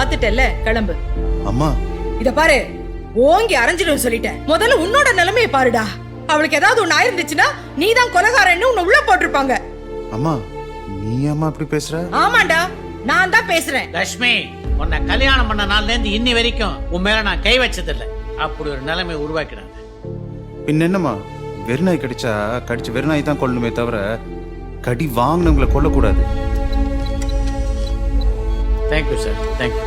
வந்துட்டல்ல கிளம்பு. அம்மா. இத பாரு ஓங்கி அரைஞ்சிடும் சொல்லிட்டேன். முதல்ல உன்னோட நிலைமைய பாருடா. அவளுக்கு ஏதாவது ஒண்ணு ஆயிருந்துச்சுன்னா நீ தான் கொலகாரன்னு உன்னை உள்ள போட்டிருப்பாங்க. அம்மா நீ அம்மா இப்படி பேசுற? ஆமாண்டா நான் தான் பேசுறேன். லட்சுமி உன்னை கல்யாணம் பண்ண நாள்ல இருந்து இன்னி வரைக்கும் உன் மேல நான் கை வச்சதில்லை. அப்படி ஒரு நிலைமை உருவாக்கிடாது. பின்ன என்னம்மா? வெறுநாய் கடிச்சா கடிச்சு வெறுநாய் தான் கொல்லணுமே தவிர கடி வாங்கினவங்களை கொல்லக்கூடாது. Thank you sir thank you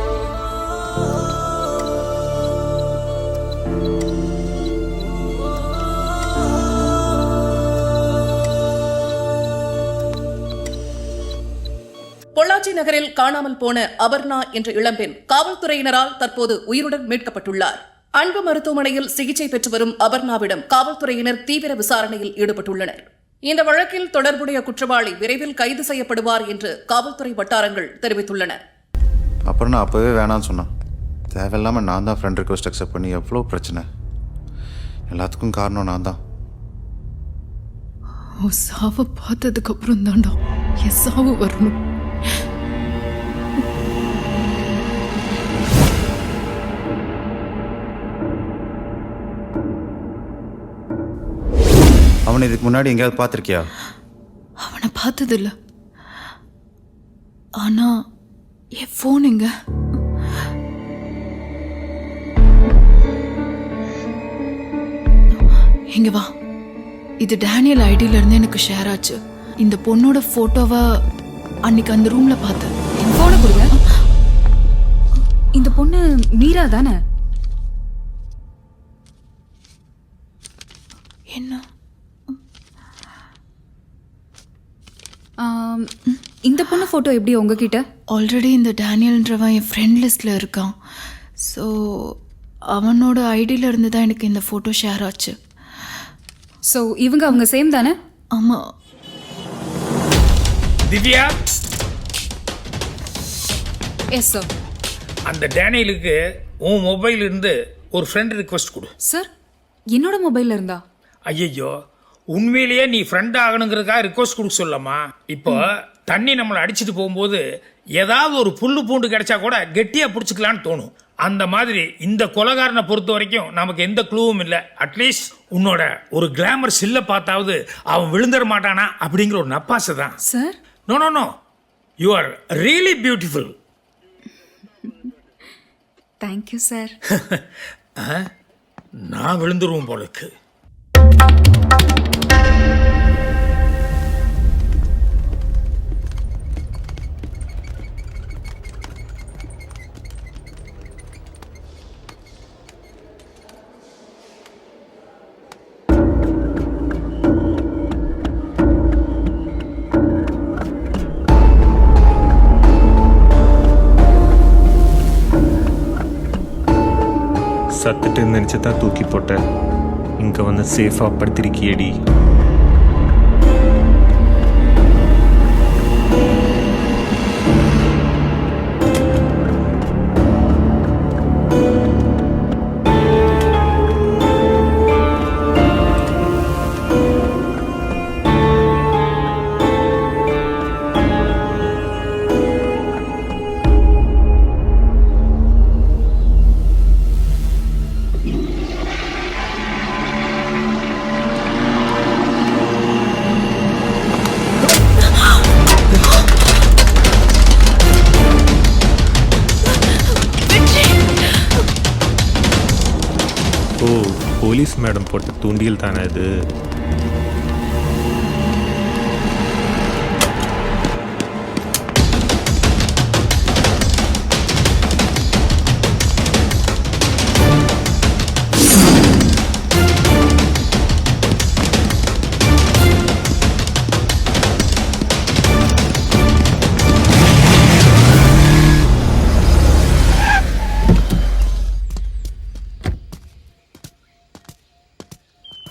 Pollachi நகரில் காணாமல் போன அபர்ணா என்ற இளம்பெண் காவல்துறையினரால் தற்போது உயிருடன் மீட்கப்பட்டுள்ளார். அன்பு மருத்துவமனையில் சிகிச்சை பெற்று வரும் அபர்ணாவிடம் காவல்துறையினர் தீவிர விசாரணையில் ஈடுபட்டுள்ளனர். இந்த வழக்கில் தொடர்புடைய குற்றவாளி விரைவில் கைது செய்யப்படுவார் என்று காவல்துறை வட்டாரங்கள் தெரிவித்துள்ளன. அபர்ணா அப்பவே வேணாம்னு சொன்னான். தேவையில்லாமல் நான் தான் ஃப்ரெண்ட் ரிக்வஸ்ட் அக்செப்ட் பண்ணி எவ்வளோ பிரச்சனை? எல்லாத்துக்கும் காரணம் நான் தான். உன் சாவை பார்த்ததுக்கு அப்புறம் தான்டா என் சாவு வரணும். அவனை இதுக்கு முன்னாடி எங்கேயாவது பார்த்துருக்கியா? அவனை பார்த்ததில்ல. ஆனா என் ஃபோன் எங்க? இங்க வா. இது டேனியல் ஐடியில இருந்து எனக்கு ஷேர் ஆச்சு. இந்த பொண்ணோட போட்டோவை அன்னைக்கு அந்த ரூம்ல பார்த்தேன். போன கொடுங்க. இந்த பொண்ணு மீரா தானே? என்ன? இந்த பொண்ணு போட்டோ எப்படி உங்ககிட்ட? ஆல்ரெடி இந்த டேனியல்ன்றவன் என் ஃப்ரெண்ட் லிஸ்ட்டில் இருக்கான். ஸோ அவனோட ஐடியில இருந்து தான் எனக்கு இந்த ஃபோட்டோ ஷேர் ஆச்சு. ஸோ இவங்க அவங்க சேம் தானே? ஆமாம் திவ்யா? எஸ் சார் அந்த டேனியலுக்கு உன் மொபைல் இருந்து ஒரு ஃப்ரெண்ட் ரிக்வெஸ்ட் கொடு. சார் என்னோட மொபைல்ல இருந்தா? ஐயையோ உண்மையிலேயே நீ ஃப்ரெண்ட் ஆகணுங்கிறதுக்காக ரிக்வெஸ்ட் கொடுக்க சொல்லம்மா இப்போ தண்ணி நம்மளை அடிச்சிட்டு போகும்போது ஏதாவது ஒரு புல்லு பூண்டு கிடைச்சா கூட கெட்டியாக பிடிச்சிக்கலான்னு தோணும். அந்த மாதிரி இந்த கொலகாரனை பொறுத்த வரைக்கும் நமக்கு எந்த க்ளூவும் இல்லை. அட்லீஸ்ட் உன்னோட ஒரு கிளாமர் சில்ல பார்த்தாவது அவன் விழுந்துட மாட்டானா அப்படிங்கிற ஒரு நப்பாசை தான். Sir no no no you are really beautiful thank you sir நான் விழுந்துருவோம் போல இருக்கு. சத்துட்டு நினச்சி தூக்கி போட்டேன். இங்கே வந்து சேஃபாக படுத்திருக்கியடி. போலீஸ் மேடம் போட்ட தூண்டில் தானே இது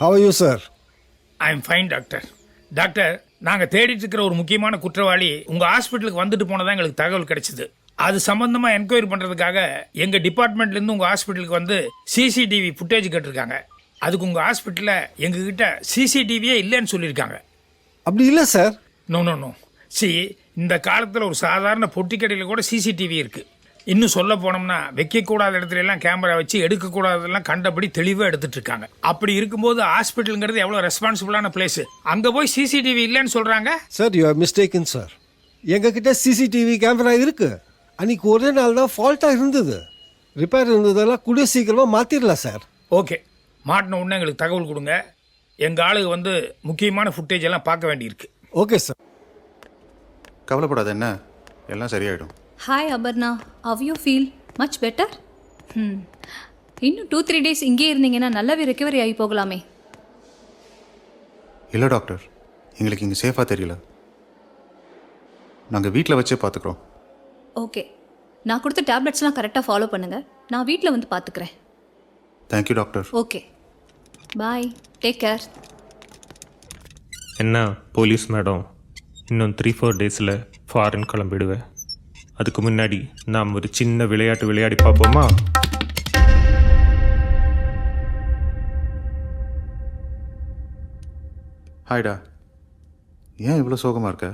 Are you, sir? I am fine doctor doctor நாங்கள் தேடிட்டு இருக்கிற ஒரு முக்கியமான குற்றவாளி உங்கள் ஹாஸ்பிட்டலுக்கு வந்துட்டு போனதான் எங்களுக்கு தகவல் கிடைச்சிது. அது சம்பந்தமாக என்கொயரி பண்ணுறதுக்காக எங்கள் டிபார்ட்மெண்ட்லேருந்து உங்கள் ஹாஸ்பிட்டலுக்கு வந்து சிசிடிவி ஃபுட்டேஜ் கேட்டிருக்காங்க. அதுக்கு உங்கள் ஹாஸ்பிட்டலில் எங்ககிட்ட சிசிடிவியே இல்லைன்னு சொல்லியிருக்காங்க. அப்படி இல்லை sir no no no see இந்த காலத்தில் ஒரு சாதாரண பொட்டி கடையில் கூட சிசிடிவி இருக்குது இன்னும் சொல்ல போனோம்னா வைக்கக்கூடாத இடத்துல எல்லாம் கேமரா வச்சு எடுக்கக்கூடாததெல்லாம் கண்டபடி தெளிவாக எடுத்துட்டு இருக்காங்க. அப்படி இருக்கும்போது ஹாஸ்பிட்டலுங்கிறது எவ்வளோ ரெஸ்பான்சிபிளான பிளேஸ் அங்கே போய் சிசிடிவி இல்லைன்னு சொல்கிறாங்க sir you are mistaken sir எங்ககிட்ட சிசிடிவி கேமரா இருக்கு. அன்னைக்கு ஒரே நாள் தான் ஃபால்ட்டாக இருந்தது. ரிப்பேர் இருந்ததெல்லாம் கூடிய சீக்கிரமாக மாற்றிடலாம் சார் ஓகே மாட்டின உடனே எங்களுக்கு தகவல் கொடுங்க. எங்கள் ஆளுங்க வந்து முக்கியமான ஃபுட்டேஜ் எல்லாம் பார்க்க வேண்டியிருக்கு. ஓகே சார் கவலைப்படாத என்ன? எல்லாம் சரியாயிடும். Hi Aparna how you feel much better ம் இன்னும் டூ த்ரீ டேஸ் இங்கே இருந்தீங்கன்னா நல்லாவே ரெக்கவரி ஆகி போகலாமே. இல்லை டாக்டர் எங்களுக்கு இங்கே சேஃபாக தெரியல. நாங்கள் வீட்டில் வச்சே பார்த்துக்குறோம் ஓகே நான் கொடுத்த டேப்லெட்ஸ்லாம் கரெக்டாக ஃபாலோ பண்ணுங்கள் நான் வீட்டில் வந்து பார்த்துக்கிறேன் thank you doctor okay bye take care என்ன போலீஸ் மேடம் இன்னும் த்ரீ ஃபோர் டேஸில் ஃபாரின் கிளம்பிடுவேன். அதுக்கு முன்னாடி நாம் ஒரு சின்ன விளையாட்டு விளையாடி பார்ப்போமா? ஹாய்டா. ஏன் இவ்வளோ சோகமாக இருக்க?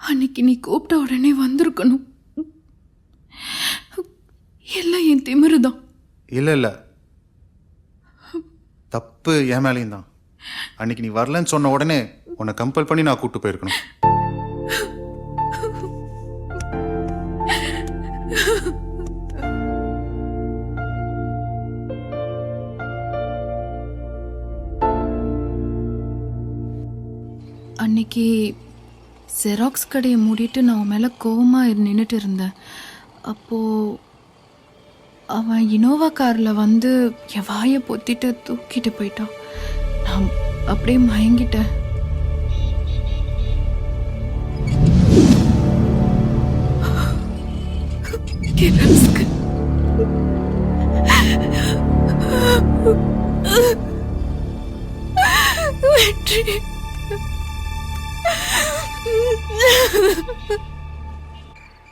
அன்னைக்கு நீ கூப்பிட்ட உடனே வந்திருக்கணும். எல்லாம் என் திமிரு தான் இல்லை இல்லை. தப்பு என் மேலேயும் தான் அன்னைக்கு நீ வரலன்னு சொன்ன உடனே உன்னை கம்பல் பண்ணி நான் கூப்பிட்டு போயிருக்கணும். அன்னைக்கு ஜெராக்ஸ் கடையை மூடிட்டு நான் அவன் மேலே கோவமாக நின்றுட்டு இருந்தேன். அப்போது அவன் இனோவா காரில் வந்து என் வாயை பொத்திட்டு தூக்கிட்டு போயிட்டான். நான் அப்படியே மயங்கிட்டேன். வெற்றி.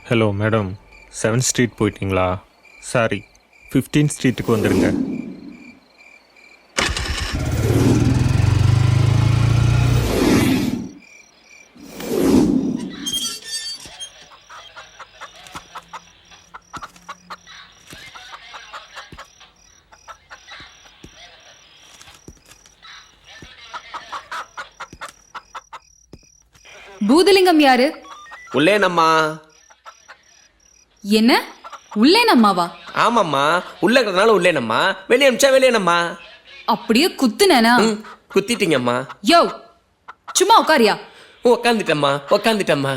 ஹலோ மேடம் செவன்த் ஸ்ட்ரீட் போயிட்டீங்களா? சாரி ஃபிஃப்டீன் ஸ்ட்ரீட்டுக்கு வந்துடுங்க பூதலிங்கம் யாரு? உள்ளேனம்மா. என்ன? உள்ளே நம்மாவா ஆமாம்மா. உள்ள இருக்கிறதுனால உள்ளேனம்மா. வெளியே அமிச்சா வெளியேனம்மா. அப்படியே குத்துனேனா? ம் குத்திட்டீங்கம்மா. யோ சும்மா உட்காரியா உக்காந்துட்டம்மா. உக்காந்துட்டம்மா.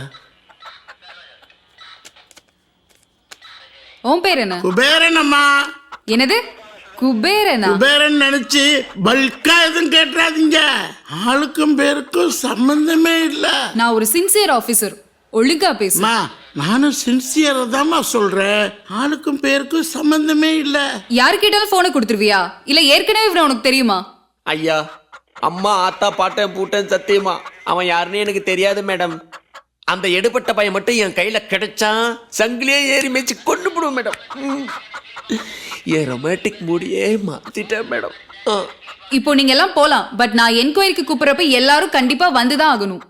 உன் பேர் என்ன? குபேரனம்மா என்னது? குபேரனா? குபேரன் நினைச்சு பல்கா எதுவும் கேட்டுறாதீங்க. ஆளுக்கும் பேருக்கும் சம்பந்தமே இல்ல. நான் ஒரு சின்சியர் ஆபீசர் ஒழுங்கா பேசு. அம்மா நானும் சின்சியரா தாம்மா சொல்றேன். ஆளுக்கும் பேருக்கும் சம்பந்தமே இல்ல. யாரு கேட்டாலும் போனை கொடுத்துருவியா? இல்ல ஏற்கனவே இவனை உனக்கு தெரியுமா? ஐயா அம்மா ஆத்தா பாட்டன் பூட்டன் சத்தியமா? அவன் யாருன்னு எனக்கு தெரியாது மேடம். அந்த எடுபட்ட பையன் மட்டும் என் கையில கிடைச்சான். சங்கிலியே ஏறி மேய்ச்சி கொண்டு போடுவோம் மேடம். என் ரொமான்டிக் மூடியே மாத்திட்டேன் மேடம் இப்போ நீங்க எல்லாம் போலாம் பட் நான் என்கொயரிக்கு கூப்பிடுறப்ப எல்லாரும் கண்டிப்பா வந்துதான் ஆகணும்.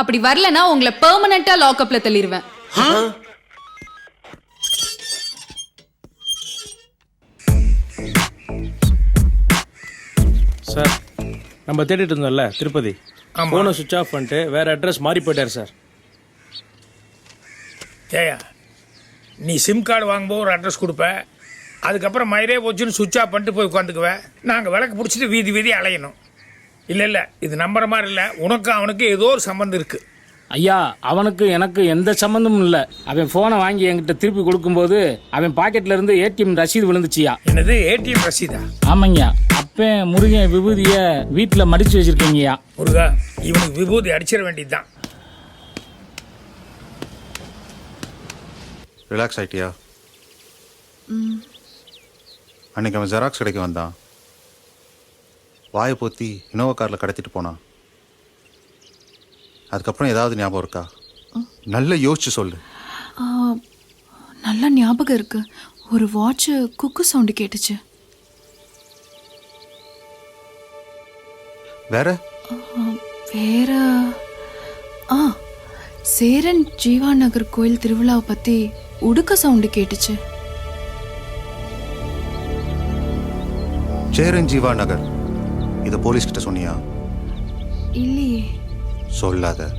அப்படி வரலனா உங்களை பெர்மனண்டா லாக்அப்ல தள்ளிடுவேன் சார் நம்ம தேடிட்டு இருந்தோம்ல திருப்பதி. ஃபோனை சுவிச் ஆஃப் பண்ணிட்டு வேற அட்ரஸ் மாறி போயிட்டார் சார். ஏயா நீ சிம் கார்டு வாங்கும்போது ஒரு அட்ரஸ் கொடுப்ப அதுக்கப்புறம் மயிரே போச்சுன்னு சுவிட்ச் ஆஃப் பண்ணிட்டு போய் உட்காந்துக்குவேன். நாங்கள் விளக்கு பிடிச்சிட்டு வீதி வீதி அலையணும். இல்லை இல்லை இது நம்புற மாதிரி இல்லை. உனக்கும் அவனுக்கு ஏதோ ஒரு சம்மந்தம் இருக்குது ஐயா அவனுக்கு எனக்கு எந்த சம்மந்தமும் இல்லை. அவன் ஃபோனை வாங்கி என்கிட்ட திருப்பி கொடுக்கும்போது அவன் பாக்கெட்ல இருந்து ஏடிஎம் ரசீது விழுந்துச்சியா என்னது ஏடிஎம் ரசீதா? ஆமாங்கய்யா அப்பே முருகன் விபூதிய வீட்டில் மடிச்சு வச்சிருக்கீங்கய்யா முருகா இவனுக்கு விபூதி அடிச்சிட வேண்டியதுதான். ரிலாக்ஸ் ஆயிட்டியா அன்னைக்கு அவன் ஜெராக்ஸ் கடைக்கு வந்தான் வாயை பொத்தி இனோவா காரில் கடத்திட்டு போனான் அதுக்கப்புறம் ஏதாவது ஞாபகம் இருக்கா? நல்லா யோசிச்சு சொல்லு. நல்லா ஞாபகம் இருக்கு. ஒரு வாட்ச் குக்கு சவுண்டு கேட்டுச்சு. வேற? வேற. ஆ சேரன் ஜீவா நகர் கோயில் திருவிழாவை பற்றி உடுக்க சவுண்டு கேட்டுச்சு. சேரன் ஜீவா நகர். இதை போலீஸ் கிட்ட சொன்னியா? இல்லையே. சொல்லாத.